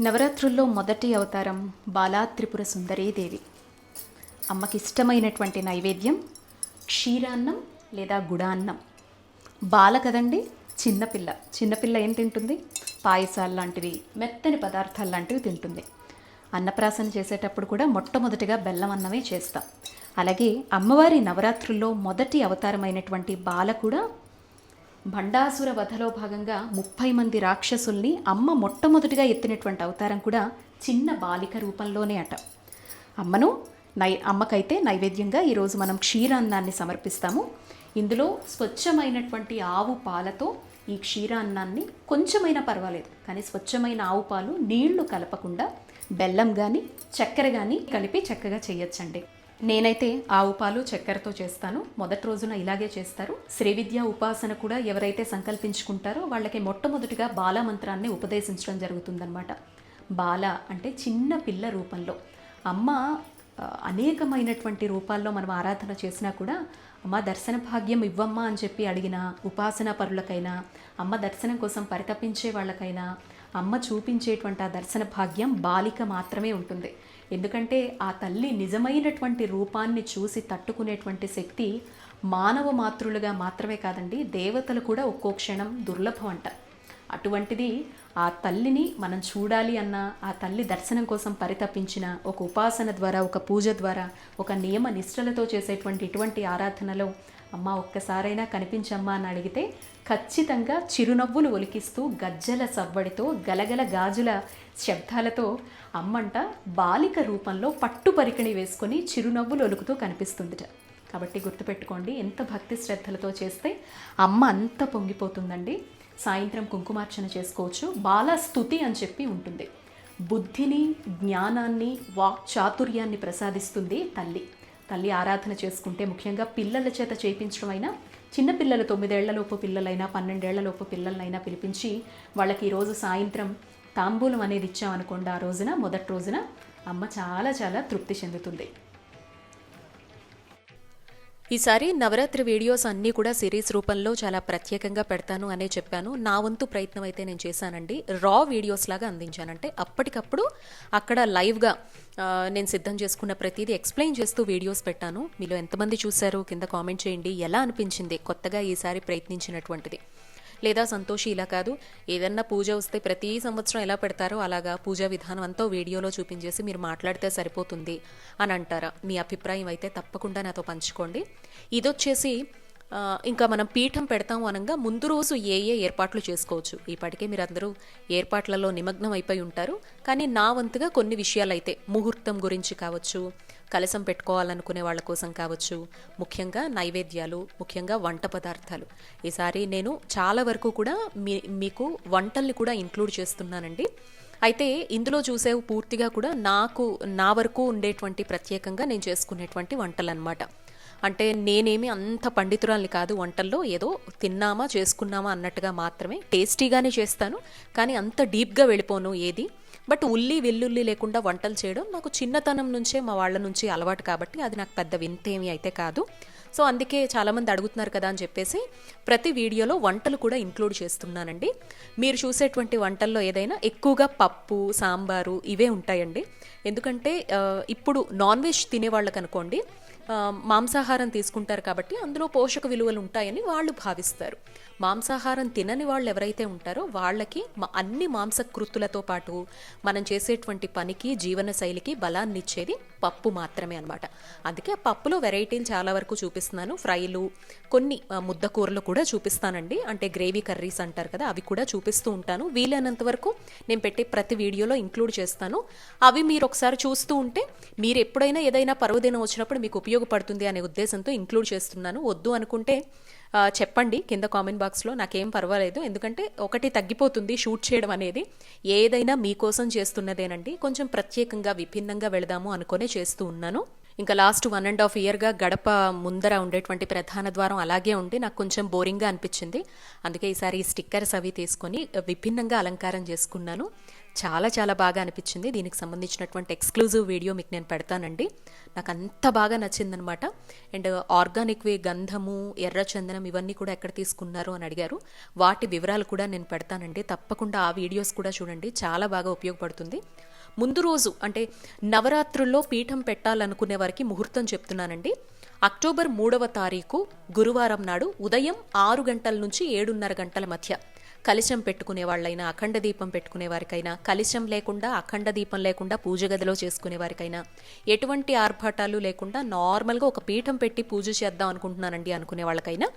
నవరాత్రుల్లో మొదటి అవతారం బాలా త్రిపుర సుందరీదేవి అమ్మకి ఇష్టమైనటువంటి నైవేద్యం క్షీరాన్నం లేదా గుడాన్నం. బాల కదండి చిన్నపిల్ల. చిన్నపిల్ల ఏం తింటుంది? పాయసాలు లాంటివి మెత్తని పదార్థాలు లాంటివి తింటుంది. అన్నప్రాసన చేసేటప్పుడు కూడా మొట్టమొదటిగా బెల్లం అన్నమే చేస్తాం. అలాగే అమ్మవారి నవరాత్రుల్లో మొదటి అవతారమైనటువంటి బాల కూడా భండాసుర వధలో భాగంగా ముప్పై మంది రాక్షసుల్ని అమ్మ మొట్టమొదటిగా ఎత్తినటువంటి అవతారం కూడా చిన్న బాలిక రూపంలోనే అట. అమ్మను నై అమ్మకైతే నైవేద్యంగా ఈరోజు మనం క్షీరాన్నాన్ని సమర్పిస్తాము. ఇందులో స్వచ్ఛమైనటువంటి ఆవు పాలతో ఈ క్షీరాన్నాన్ని కొంచెమైనా పర్వాలేదు కానీ స్వచ్ఛమైన ఆవు పాలు నీళ్ళు కలపకుండా బెల్లం కానీ చక్కెర కానీ కలిపి చక్కగా చేయొచ్చండి. నేనైతే ఆవు పాలు చక్కెరతో చేస్తాను. మొదటి రోజున ఇలాగే చేస్తారు. శ్రీ విద్య ఉపాసన కూడా ఎవరైతే సంకల్పించుకుంటారో వాళ్ళకి మొట్టమొదటిగా బాల మంత్రాన్ని ఉపదేశించడం జరుగుతుందన్నమాట. బాల అంటే చిన్న పిల్ల రూపంలో. అమ్మ అనేకమైనటువంటి రూపాల్లో మనం ఆరాధన చేసినా కూడా అమ్మ దర్శన భాగ్యం ఇవ్వమ్మా అని చెప్పి అడిగిన ఉపాసన పరులకైనా అమ్మ దర్శనం కోసం పరితపించే వాళ్ళకైనా అమ్మ చూపించేటువంటి ఆ దర్శన భాగ్యం బాలిక మాత్రమే ఉంటుంది. ఎందుకంటే ఆ తల్లి నిజమైనటువంటి రూపాన్ని చూసి తట్టుకునేటువంటి శక్తి మానవ మాతృలుగా మాత్రమే కాదండి దేవతలు కూడా ఒక్కో క్షణం దుర్లభం అంట. అటువంటిది ఆ తల్లిని మనం చూడాలి అన్న ఆ తల్లి దర్శనం కోసం పరితపించిన ఒక ఉపాసన ద్వారా ఒక పూజ ద్వారా ఒక నియమ నిష్టలతో చేసేటువంటి ఇటువంటి ఆరాధనలో అమ్మ ఒక్కసారైనా కనిపించమ్మా అని అడిగితే ఖచ్చితంగా చిరునవ్వులు ఒలికిస్తూ గజ్జల సవ్వడితో గలగల గాజుల శబ్దాలతో అమ్మంట బాలిక రూపంలో పట్టు పరికిణి వేసుకొని చిరునవ్వులు ఒలుకుతూ కనిపిస్తుందిట. కాబట్టి గుర్తుపెట్టుకోండి ఎంత భక్తి శ్రద్ధలతో చేస్తే అమ్మ అంత పొంగిపోతుందండి. సాయంత్రం కుంకుమార్చన చేసుకోవచ్చు బాల స్థుతి అని చెప్పి ఉంటుంది. బుద్ధిని జ్ఞానాన్ని వాక్ చాతుర్యాన్ని ప్రసాదిస్తుంది తల్లి. తల్లి ఆరాధన చేసుకుంటే ముఖ్యంగా పిల్లల చేత చేయించడం అయినా చిన్నపిల్లలు తొమ్మిదేళ్ళలోపు పిల్లలైనా పన్నెండేళ్ళలోపు పిల్లలైనా పిలిపించి వాళ్ళకి ఈరోజు సాయంత్రం తాంబూలం అనేది ఇచ్చామనుకోండి ఆ రోజున మొదటి రోజున అమ్మ చాలా చాలా తృప్తి చెందుతుంది. ఈసారి నవరాత్రి వీడియోస్ అన్నీ కూడా సిరీస్ రూపంలో చాలా ప్రత్యేకంగా పెడతాను అనే చెప్పాను. నా వంతు ప్రయత్నం అయితే నేను చేశానండి. రా వీడియోస్ లాగా అందించానంటే అప్పటికప్పుడు అక్కడ లైవ్గా నేను సిద్ధం చేసుకున్న ప్రతిదీ ఎక్స్ప్లెయిన్ చేస్తూ వీడియోస్ పెట్టాను. మీలో ఎంతమంది చూశారు కింద కామెంట్ చేయండి. ఎలా అనిపించింది? కొత్తగా ఈసారి ప్రయత్నించినటువంటిది. లేదా సంతోషి ఇలా కాదు. ఏదన్నా పూజ వస్తే ప్రతి సంవత్సరం ఎలా పెడతారో అలాగా పూజా విధానం అంతా వీడియోలో చూపించేసి మీరు మాట్లాడితే సరిపోతుంది అని అంటారా. మీ అభిప్రాయం అయితే తప్పకుండా నాతో పంచుకోండి. ఇదొచ్చేసి ఇంకా మనం పీఠం పెడతాము అనగా ముందు రోజు ఏ ఏ ఏర్పాట్లు చేసుకోవచ్చు. ఇప్పటికే మీరు అందరూ ఏర్పాట్లలో నిమగ్నం అయిపోయి ఉంటారు. కానీ నా వంతుగా కొన్ని విషయాలు అయితే ముహూర్తం గురించి కావచ్చు కలసం పెట్టుకోవాలనుకునే వాళ్ళ కోసం కావచ్చు ముఖ్యంగా నైవేద్యాలు ముఖ్యంగా వంట పదార్థాలు. ఈసారి నేను చాలా వరకు కూడా మీ మీకు వంటల్ని కూడా ఇంక్లూడ్ చేస్తున్నానండి. అయితే ఇందులో చూసేవి పూర్తిగా కూడా నాకు నా వరకు ఉండేటువంటి ప్రత్యేకంగా నేను చేసుకునేటువంటి వంటలు అనమాట అంటే నేనేమి అంత పండితురాల్ని కాదు వంటల్లో ఏదో తిన్నామా చేసుకున్నామా అన్నట్టుగా మాత్రమే టేస్టీగానే చేస్తాను. కానీ అంత డీప్గా వెళ్ళిపోను ఏది. బట్ ఉల్లి వెల్లుల్లి లేకుండా వంటలు చేయడం నాకు చిన్నతనం నుంచే మా వాళ్ళ నుంచి అలవాటు కాబట్టి అది నాకు పెద్ద వింతేమి అయితే కాదు. సో అందుకే చాలామంది అడుగుతున్నారు కదా అని చెప్పేసి ప్రతి వీడియోలో వంటలు కూడా ఇంక్లూడ్ చేస్తున్నానండి. మీరు చూసేటువంటి వంటల్లో ఏదైనా ఎక్కువగా పప్పు సాంబారు ఇవే ఉంటాయండి. ఎందుకంటే ఇప్పుడు నాన్ వెజ్ తినేవాళ్ళకి అనుకోండి మాంసాహారం తీసుకుంటారు కాబట్టి అందులో పోషక విలువలు ఉంటాయని వాళ్ళు భావిస్తారు. మాంసాహారం తినని వాళ్ళు ఎవరైతే ఉంటారో వాళ్ళకి అన్ని మాంసకృతులతో పాటు మనం చేసేటువంటి పనికి జీవన శైలికి బలాన్ని ఇచ్చేది పప్పు మాత్రమే అనమాట అందుకే ఆ పప్పులో వెరైటీలు చాలా వరకు చూపిస్తున్నాను. ఫ్రైలు కొన్ని ముద్ద కూరలు కూడా చూపిస్తానండి. అంటే గ్రేవీ కర్రీస్ అంటారు కదా అవి కూడా చూపిస్తూ ఉంటాను. వీలైనంత వరకు నేను పెట్టే ప్రతి వీడియోలో ఇంక్లూడ్ చేస్తాను. అవి మీరు ఒకసారి చూస్తూ ఉంటే మీరు ఎప్పుడైనా ఏదైనా పర్వదినం వచ్చినప్పుడు మీకు ఉపయోగపడుతుంది అనే ఉద్దేశంతో ఇంక్లూడ్ చేస్తున్నాను. వద్దు అనుకుంటే చెప్పండి కింద కామెంట్ బాక్స్లో. నాకేం పర్వాలేదు. ఎందుకంటే ఒకటి తగ్గిపోతుంది షూట్ చేయడం అనేది. ఏదైనా మీకోసం చేస్తున్నదేనండి. కొంచెం ప్రత్యేకంగా విభిన్నంగా వెళదాము అనుకునే చేస్తూ ఉన్నాను. ఇంకా లాస్ట్ వన్ అండ్ హాఫ్ ఇయర్గా గడప ముందర ఉండేటువంటి ప్రధాన ద్వారం అలాగే ఉండి నాకు కొంచెం బోరింగ్గా అనిపించింది. అందుకే ఈసారి ఈ స్టిక్కర్స్ అవి తీసుకొని విభిన్నంగా అలంకారం చేసుకున్నాను. చాలా చాలా బాగా అనిపించింది. దీనికి సంబంధించినటువంటి ఎక్స్క్లూజివ్ వీడియో మీకు నేను పెడతానండి. నాకు అంత బాగా నచ్చిందనమాట. అండ్ ఆర్గానిక్ వే గంధము ఎర్ర చందనం ఇవన్నీ కూడా ఎక్కడ తీసుకున్నారు అని అడిగారు. వాటి వివరాలు కూడా నేను పెడతానండి. తప్పకుండా ఆ వీడియోస్ కూడా చూడండి. చాలా బాగా ఉపయోగపడుతుంది. ముందు రోజు అంటే నవరాత్రుల్లో పీఠం పెట్టాలనుకునే వారికి ముహూర్తం చెప్తున్నానండి. అక్టోబర్ మూడవ తారీఖు గురువారం నాడు ఉదయం ఆరు గంటల నుంచి ఏడున్నర గంటల మధ్య. కలిశం పెట్టుకునే వాళ్ళైనా అఖండ దీపం పెట్టుకునే వారికైనా కలిశం లేకుండా అఖండ దీపం లేకుండా పూజ గదిలో చేసుకునే వారికైనా ఎటువంటి ఆర్భాటాలు లేకుండా నార్మల్గా ఒక పీఠం పెట్టి పూజ చేద్దాం అనుకుంటున్నానండి అనుకునే వాళ్ళకైనా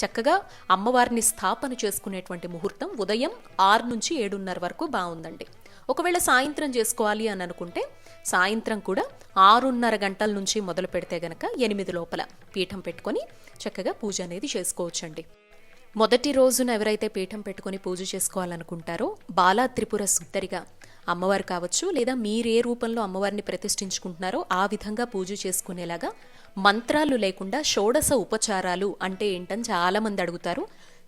చక్కగా అమ్మవారిని స్థాపన చేసుకునేటువంటి ముహూర్తం ఉదయం ఆరు నుంచి ఏడున్నర వరకు బాగుందండి. ఒకవేళ సాయంత్రం చేసుకోవాలి అని అనుకుంటే సాయంత్రం కూడా ఆరున్నర గంటల నుంచి మొదలు పెడితే గనక ఎనిమిది లోపల పీఠం పెట్టుకొని చక్కగా పూజ అనేది చేసుకోవచ్చండి. మొదటి రోజున ఎవరైతే పీఠం పెట్టుకొని పూజ చేసుకోవాలనుకుంటారో బాలా త్రిపుర సుందరిగా అమ్మవారు కావచ్చు లేదా మీరే రూపంలో అమ్మవారిని ప్రతిష్ఠించుకుంటున్నారో ఆ విధంగా పూజ చేసుకునేలాగా మంత్రాలు లేకుండా షోడశ ఉపచారాలు అంటే ఏంటని చాలామంది అడుగుతారు.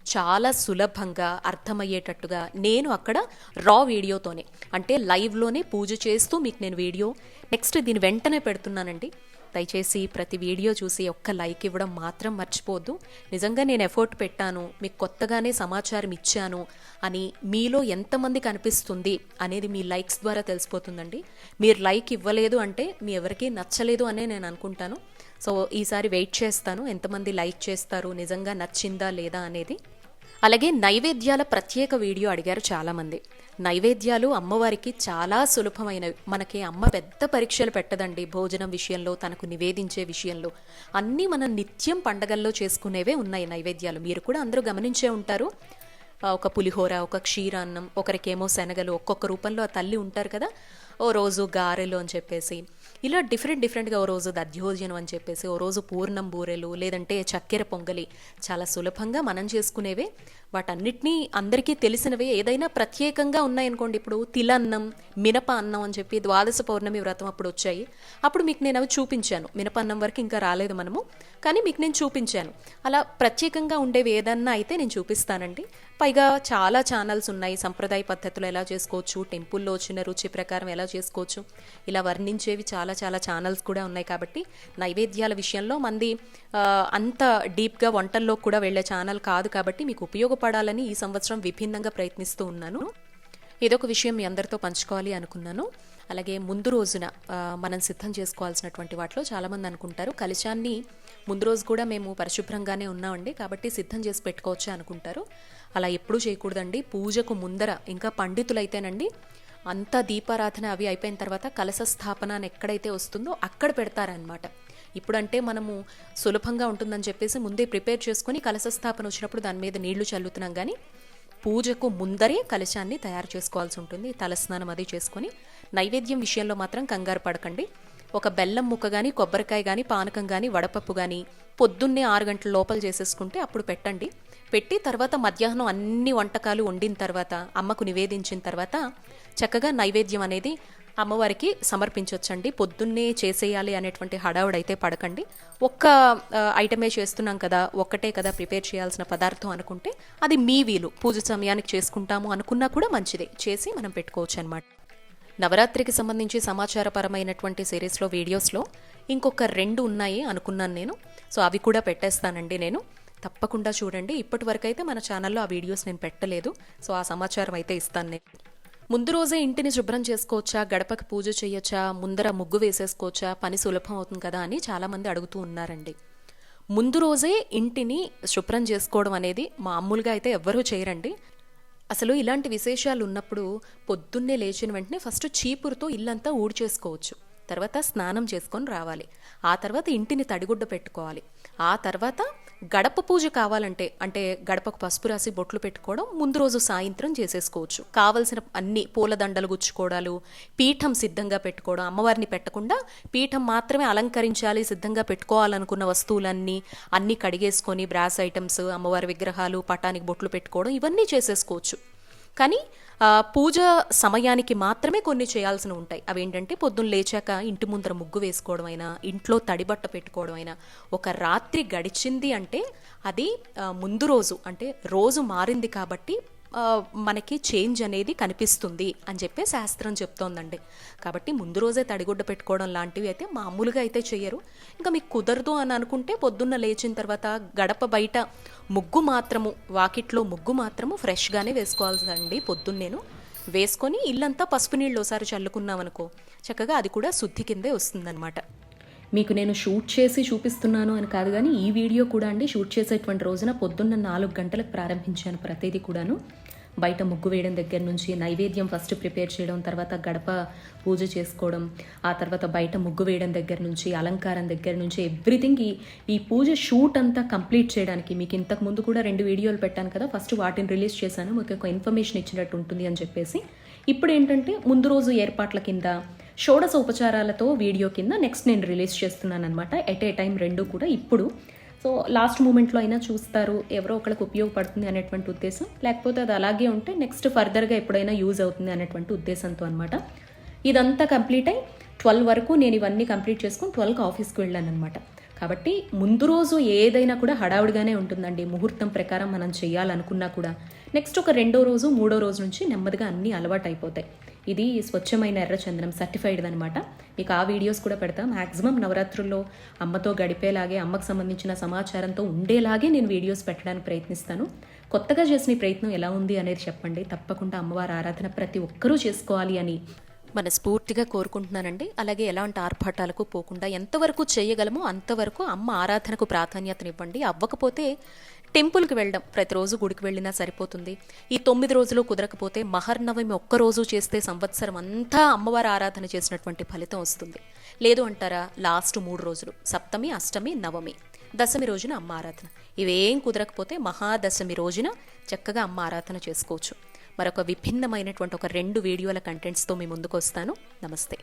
చాలా సులభంగా అర్థమయ్యేటట్టుగా నేను అక్కడ రా వీడియోతోనే అంటే లైవ్లోనే పూజ చేస్తూ మీకు నేను వీడియో నెక్స్ట్ దీని వెంటనే పెడుతున్నానండి. దయచేసి ప్రతి వీడియో చూసి ఒక్క లైక్ ఇవ్వడం మాత్రం మర్చిపోద్దు నిజంగా నేను ఎఫర్ట్ పెట్టాను మీకు కొత్తగానే సమాచారం ఇచ్చాను అని మీలో ఎంతమంది కనిపిస్తుంది అనేది మీ లైక్స్ ద్వారా తెలిసిపోతుందండి. మీరు లైక్ ఇవ్వలేదు అంటే మీ ఎవరికీ నచ్చలేదు అనే నేను అనుకుంటాను. సో ఈసారి వెయిట్ చేస్తాను ఎంతమంది లైక్ చేస్తారు నిజంగా నచ్చిందా లేదా అనేది. అలాగే నైవేద్యాల ప్రత్యేక వీడియో అడిగారు చాలామంది. నైవేద్యాలు అమ్మవారికి చాలా సులభమైనవి. మనకి అమ్మ పెద్ద పరీక్షలు పెట్టదండి భోజనం విషయంలో తనకు నివేదించే విషయంలో. అన్నీ మనం నిత్యం పండగల్లో చేసుకునేవే ఉన్నాయి నైవేద్యాలు. మీరు కూడా అందరూ గమనించే ఉంటారు. ఒక పులిహోర ఒక క్షీరాన్నం ఒకరికేమో శనగలు ఒక్కొక్క రూపంలో ఆ తల్లి ఉంటారు కదా. ఓ రోజు గారెలు అని చెప్పేసి ఇలా డిఫరెంట్ డిఫరెంట్గా ఓ రోజు దధ్యోజనం అని చెప్పేసి ఓ రోజు పూర్ణం బూరెలు లేదంటే చక్కెర పొంగలి చాలా సులభంగా మనం చేసుకునేవే. వాటన్నిటినీ అందరికీ తెలిసినవే. ఏదైనా ప్రత్యేకంగా ఉన్నాయనుకోండి ఇప్పుడు తిలన్నం మినప అన్నం అని చెప్పి ద్వాదశ పౌర్ణమి వ్రతం అప్పుడు వచ్చాయి. అప్పుడు మీకు నేను అవి చూపించాను. మినప అన్నం వరకు ఇంకా రాలేదు మనము కానీ మీకు నేను చూపించాను. అలా ప్రత్యేకంగా ఉండేవి ఏదన్నా అయితే నేను చూపిస్తానండి. పైగా చాలా ఛానల్స్ ఉన్నాయి. సంప్రదాయ పద్ధతులు ఎలా చేసుకోవచ్చు టెంపుల్లో వచ్చిన రుచి ప్రకారం ఎలా చేసుకోవచ్చు. ఇలా వర్ణించేవి చాలా చాలా ఛానల్స్ కూడా ఉన్నాయి కాబట్టి నైవేద్యాల విషయంలో మంది అంత డీప్గా వంటల్లో కూడా వెళ్ళే ఛానల్ కాదు కాబట్టి మీకు ఉపయోగపడాలని ఈ సంవత్సరం విభిన్నంగా ప్రయత్నిస్తూ ఉన్నాను. ఇదొక విషయం మీ అందరితో పంచుకోవాలి అనుకున్నాను. అలాగే ముందు రోజున మనం సిద్ధం చేసుకోవాల్సినటువంటి వాటిలో చాలామంది అనుకుంటారు. కలిశాన్ని ముందు రోజు కూడా మేము పరిశుభ్రంగానే ఉన్నామండి కాబట్టి సిద్ధం చేసి పెట్టుకోవచ్చు అనుకుంటారు. అలా ఎప్పుడూ చేయకూడదండి. పూజకు ముందర ఇంకా పండితులైతేనండి అంతా దీపారాధన అవి అయిపోయిన తర్వాత కలశ స్థాపన అని ఎక్కడైతే వస్తుందో అక్కడ పెడతారనమాట ఇప్పుడంటే మనము సులభంగా ఉంటుందని చెప్పేసి ముందే ప్రిపేర్ చేసుకుని కలశ స్థాపన వచ్చినప్పుడు దాని మీద నీళ్ళు చల్లుతున్నాం కానీ పూజకు ముందరే కలశాన్ని తయారు చేసుకోవాల్సి ఉంటుంది. తలస్నానం అది చేసుకొని నైవేద్యం విషయంలో మాత్రం కంగారు పడకండి. ఒక బెల్లం ముక్క కానీ కొబ్బరికాయ కానీ పానకం కానీ వడపప్పు కానీ పొద్దున్నే ఆరు గంటల లోపల చేసేసుకుంటే అప్పుడు పెట్టండి. పెట్టి తర్వాత మధ్యాహ్నం అన్ని వంటకాలు వండిన తర్వాత అమ్మకు నివేదించిన తర్వాత చక్కగా నైవేద్యం అనేది అమ్మవారికి సమర్పించవచ్చండి పొద్దున్నే చేసేయాలి అనేటువంటి హడావుడైతే పడకండి. ఒక్క ఐటమే చేస్తున్నాం కదా ఒక్కటే కదా ప్రిపేర్ చేయాల్సిన పదార్థం అనుకుంటే అది మీ వీలు. పూజ సమయానికి చేసుకుంటాము అనుకున్నా కూడా మంచిదే. చేసి మనం పెట్టుకోవచ్చు అనమాట నవరాత్రికి సంబంధించి సమాచారపరమైనటువంటి సిరీస్లో వీడియోస్లో ఇంకొక రెండు ఉన్నాయి అనుకున్నాను నేను. సో అవి కూడా పెట్టేస్తానండి నేను. తప్పకుండా చూడండి. ఇప్పటి వరకు అయితే మన ఛానల్లో ఆ వీడియోస్ నేను పెట్టలేదు. సో ఆ సమాచారం అయితే ఇస్తాను నేను. ముందు రోజే ఇంటిని శుభ్రం చేసుకోవచ్చా? గడపకి పూజ చేయొచ్చా? ముందర ముగ్గు వేసేసుకోవచ్చా? పని సులభం అవుతుంది కదా అని చాలామంది అడుగుతూ ఉన్నారండి. ముందు రోజే ఇంటిని శుభ్రం చేసుకోవడం అనేది మామూలుగా అయితే ఎవ్వరూ చేయరండి. అసలు ఇలాంటి విశేషాలు ఉన్నప్పుడు పొద్దున్నే లేచిన వెంటనే ఫస్ట్ చీపురుతో ఇల్లంతా ఊడ్చేసుకోవచ్చు. తర్వాత స్నానం చేసుకొని రావాలి. ఆ తర్వాత ఇంటిని తడిగుడ్డ పెట్టుకోవాలి. ఆ తర్వాత గడప పూజ కావాలంటే అంటే గడపకు పసుపు రాసి బొట్లు పెట్టుకోవడం ముందు రోజు సాయంత్రం చేసేసుకోవచ్చు. కావలసిన అన్ని పూలదండలు గుచ్చుకోవడాలు పీఠం సిద్ధంగా పెట్టుకోవడం అమ్మవారిని పెట్టకుండా పీఠం మాత్రమే అలంకరించాలి సిద్ధంగా పెట్టుకోవాలనుకున్న వస్తువులన్నీ అన్నీ కడిగేసుకొని బ్రాస్ ఐటమ్స్ అమ్మవారి విగ్రహాలు పటానికి బొట్లు పెట్టుకోవడం ఇవన్నీ చేసేసుకోవచ్చు. కానీ పూజ సమయానికి మాత్రమే కొన్ని చేయాల్సి ఉంటాయి. అవేంటంటే పొద్దున్న లేచాక ఇంటి ముందర ముగ్గు వేసుకోవడం అయినా ఇంట్లో తడిబట్ట పెట్టుకోవడం అయినా ఒక రాత్రి గడిచింది అంటే అది ముందు రోజు అంటే రోజు మారింది కాబట్టి మనకి చేంజ్ అనేది కనిపిస్తుంది అని చెప్పి శాస్త్రం చెప్తోందండి. కాబట్టి ముందు రోజే తడిగుడ్డ పెట్టుకోవడం లాంటివి అయితే మామూలుగా అయితే చేయరు ఇంకా మీకు కుదరదు అని అనుకుంటే పొద్దున్న లేచిన తర్వాత గడప బయట ముగ్గు మాత్రము వాకిట్లో ముగ్గు మాత్రము ఫ్రెష్గానే వేసుకోవాల్సిందండి పొద్దున్నేను వేసుకొని ఇల్లంతా పసుపు నీళ్ళు ఒకసారి చల్లుకున్నాం అనుకో చక్కగా అది కూడా శుద్ధి కిందే వస్తుందన్నమాట. మీకు నేను షూట్ చేసి చూపిస్తున్నాను అని కాదు కానీ ఈ వీడియో కూడా అండి షూట్ చేసేటువంటి రోజున పొద్దున్న నాలుగు గంటలకు ప్రారంభించాను ప్రతిదీ కూడాను. బయట ముగ్గు వేయడం దగ్గర నుంచి నైవేద్యం ఫస్ట్ ప్రిపేర్ చేయడం తర్వాత గడప పూజ చేసుకోవడం ఆ తర్వాత బయట ముగ్గు వేయడం దగ్గర నుంచి అలంకారం దగ్గర నుంచి ఎవ్రీథింగ్ ఈ ఈ పూజ షూట్ అంతా కంప్లీట్ చేయడానికి మీకు ఇంతకు ముందు కూడా రెండు వీడియోలు పెట్టాను కదా ఫస్ట్ వాటిని రిలీజ్ చేశాను మీకు ఒక ఇన్ఫర్మేషన్ ఇచ్చినట్టు ఉంటుంది అని చెప్పేసి. ఇప్పుడు ఏంటంటే ముందు రోజు ఏర్పాట్ల కింద షోడశ ఉపచారాలతో వీడియో కింద నెక్స్ట్ నేను రిలీజ్ చేస్తున్నాను అనమాట ఎట్ ఏ టైం రెండు కూడా ఇప్పుడు. సో లాస్ట్ మూమెంట్లో అయినా చూస్తారు ఎవరో ఒకరికి ఉపయోగపడుతుంది అనేటువంటి ఉద్దేశం. లేకపోతే అది అలాగే ఉంటే నెక్స్ట్ ఫర్దర్గా ఎప్పుడైనా యూజ్ అవుతుంది అనేటువంటి ఉద్దేశంతో అనమాట ఇదంతా కంప్లీట్ అయి ట్వెల్వ్ వరకు నేను ఇవన్నీ కంప్లీట్ చేసుకుని ట్వెల్వ్కి ఆఫీస్కి వెళ్ళాను అనమాట కాబట్టి ముందు రోజు ఏదైనా కూడా హడావుడిగానే ఉంటుందండి. ముహూర్తం ప్రకారం మనం చేయాలనుకున్నా కూడా. నెక్స్ట్ ఒక రెండో రోజు మూడో రోజు నుంచి నెమ్మదిగా అన్నీ అలవాటు అయిపోతాయి ఇది స్వచ్ఛమైన ఎర్రచందనం సర్టిఫైడ్ అనమాట మీకు ఆ వీడియోస్ కూడా పెడతా. మ్యాక్సిమం నవరాత్రుల్లో అమ్మతో గడిపేలాగే అమ్మకు సంబంధించిన సమాచారంతో ఉండేలాగే నేను వీడియోస్ పెట్టడానికి ప్రయత్నిస్తాను. కొత్తగా చేసిన ప్రయత్నం ఎలా ఉంది అనేది చెప్పండి. తప్పకుండా అమ్మవారి ఆరాధన ప్రతి ఒక్కరూ చేసుకోవాలి అని మనస్ఫూర్తిగా కోరుకుంటున్నానండి. అలాగే ఎలాంటి ఆర్భాటాలకు పోకుండా ఎంతవరకు చేయగలమో అంతవరకు అమ్మ ఆరాధనకు ప్రాధాన్యతనివ్వండి. అవ్వకపోతే టెంపుల్కి వెళ్ళడం ప్రతిరోజు గుడికి వెళ్ళినా సరిపోతుంది. ఈ తొమ్మిది రోజులు కుదరకపోతే మహర్నవమి ఒక్కరోజు చేస్తే సంవత్సరం అంతా అమ్మవారి ఆరాధన చేసినటువంటి ఫలితం వస్తుంది. లేదు అంటారా లాస్ట్ మూడు రోజులు సప్తమి అష్టమి నవమి దశమి రోజున అమ్మ ఆరాధన. ఇవేం కుదరకపోతే మహాదశమి రోజున చక్కగా అమ్మ ఆరాధన చేసుకోవచ్చు. మరొక విభిన్నమైనటువంటి ఒక రెండు వీడియోల కంటెంట్స్తో మీ ముందుకు వస్తాను. నమస్తే.